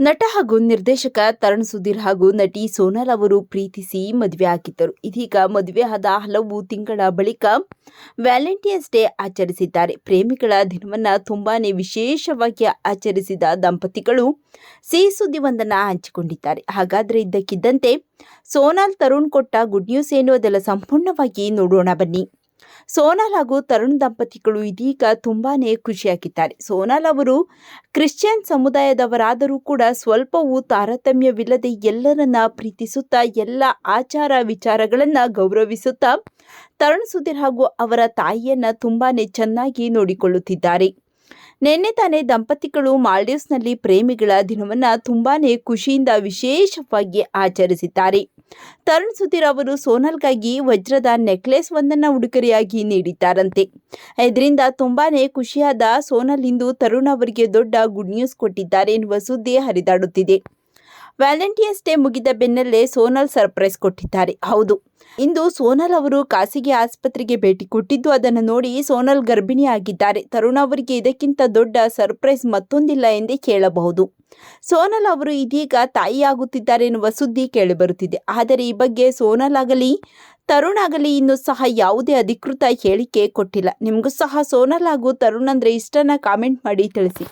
ನಟ ಹಾಗೂ ನಿರ್ದೇಶಕ ತರುಣ್ ಸುಧೀರ್ ಹಾಗೂ ನಟಿ ಸೋನಾಲ್ ಅವರು ಪ್ರೀತಿಸಿ ಮದುವೆ ಹಾಕಿದ್ದರು. ಇದೀಗ ಮದುವೆ ಆದ ಹಲವು ತಿಂಗಳ ಬಳಿಕ ವ್ಯಾಲೆಂಟೈನ್ಸ್ ಡೇ ಆಚರಿಸಿದ್ದಾರೆ. ಪ್ರೇಮಿಗಳ ದಿನವನ್ನ ತುಂಬಾನೇ ವಿಶೇಷವಾಗಿ ಆಚರಿಸಿದ ದಂಪತಿಗಳು ಸಿಹಿ ಸುದ್ದಿಯೊಂದನ್ನ ಹಂಚಿಕೊಂಡಿದ್ದಾರೆ. ಹಾಗಾದ್ರೆ ಇದ್ದಕ್ಕಿದ್ದಂತೆ ಸೋನಾಲ್ ತರುಣ್ ಕೊಟ್ಟ ಗುಡ್ ನ್ಯೂಸ್ ಏನು? ಅದೆಲ್ಲ ಸಂಪೂರ್ಣವಾಗಿ ನೋಡೋಣ ಬನ್ನಿ. ಸೋನಾಲ್ ಹಾಗೂ ತರುಣ್ ದಂಪತಿಗಳು ಇದೀಗ ತುಂಬಾನೇ ಖುಷಿಯಾಗಿದ್ದಾರೆ. ಸೋನಾಲ್ ಅವರು ಕ್ರಿಶ್ಚಿಯನ್ ಸಮುದಾಯದವರಾದರೂ ಕೂಡ ಸ್ವಲ್ಪವೂ ತಾರತಮ್ಯವಿಲ್ಲದೆ ಎಲ್ಲರನ್ನ ಪ್ರೀತಿಸುತ್ತಾ ಎಲ್ಲ ಆಚಾರ ವಿಚಾರಗಳನ್ನ ಗೌರವಿಸುತ್ತಾ ತರುಣ್ ಸುಧೀರ್ ಹಾಗೂ ಅವರ ತಾಯಿಯನ್ನ ತುಂಬಾನೇ ಚೆನ್ನಾಗಿ ನೋಡಿಕೊಳ್ಳುತ್ತಿದ್ದಾರೆ. ನಿನ್ನೆ ತಾನೇ ದಂಪತಿಗಳು ಮಾಲ್ಡೀವ್ಸ್ನಲ್ಲಿ ಪ್ರೇಮಿಗಳ ದಿನವನ್ನ ತುಂಬಾನೇ ಖುಷಿಯಿಂದ ವಿಶೇಷವಾಗಿ ಆಚರಿಸಿದ್ದಾರೆ. ತರುಣ್ ಸುಧೀರ್ ಅವರು ಸೋನಲ್ಗಾಗಿ ವಜ್ರದ ನೆಕ್ಲೆಸ್ ಒಂದನ್ನು ಉಡುಗೊರೆಯಾಗಿ ನೀಡಿದ್ದಾರಂತೆ. ಇದರಿಂದ ತುಂಬಾನೇ ಖುಷಿಯಾದ ಸೋನಲ್ ಇಂದು ತರುಣ್ ಅವರಿಗೆ ದೊಡ್ಡ ಗುಡ್ ನ್ಯೂಸ್ ಕೊಟ್ಟಿದ್ದಾರೆ ಎನ್ನುವ ಸುದ್ದಿ ಹರಿದಾಡುತ್ತಿದೆ. ವ್ಯಾಲೆಂಟೈನ್ಸ್ ಡೇ ಮುಗಿದ ಬೆನ್ನಲ್ಲೇ ಸೋನಲ್ ಸರ್ಪ್ರೈಸ್ ಕೊಟ್ಟಿದ್ದಾರೆ. ಹೌದು, ಇಂದು ಸೋನಲ್ ಅವರು ಖಾಸಗಿ ಆಸ್ಪತ್ರೆಗೆ ಭೇಟಿ ಕೊಟ್ಟಿದ್ದು ಅದನ್ನು ನೋಡಿ ಸೋನಲ್ ಗರ್ಭಿಣಿಯಾಗಿದ್ದಾರೆ. ತರುಣ್ ಅವರಿಗೆ ಇದಕ್ಕಿಂತ ದೊಡ್ಡ ಸರ್ಪ್ರೈಸ್ ಮತ್ತೊಂದಿಲ್ಲ ಎಂದೇ ಕೇಳಬಹುದು. ಸೋನಲ್ ಅವರು ಇದೀಗ ತಾಯಿಯಾಗುತ್ತಿದ್ದಾರೆ ಎನ್ನುವ ಸುದ್ದಿ ಕೇಳಿಬರುತ್ತಿದೆ. ಆದರೆ ಈ ಬಗ್ಗೆ ಸೋನಲ್ ಆಗಲಿ ತರುಣ್ ಆಗಲಿ ಇನ್ನು ಸಹ ಯಾವುದೇ ಅಧಿಕೃತ ಹೇಳಿಕೆ ಕೊಟ್ಟಿಲ್ಲ. ನಿಮಗೂ ಸಹ ಸೋನಲ್ ಹಾಗೂ ತರುಣ್ ಅಂದರೆ ಇಷ್ಟನ ಕಾಮೆಂಟ್ ಮಾಡಿ ತಿಳಿಸಿ.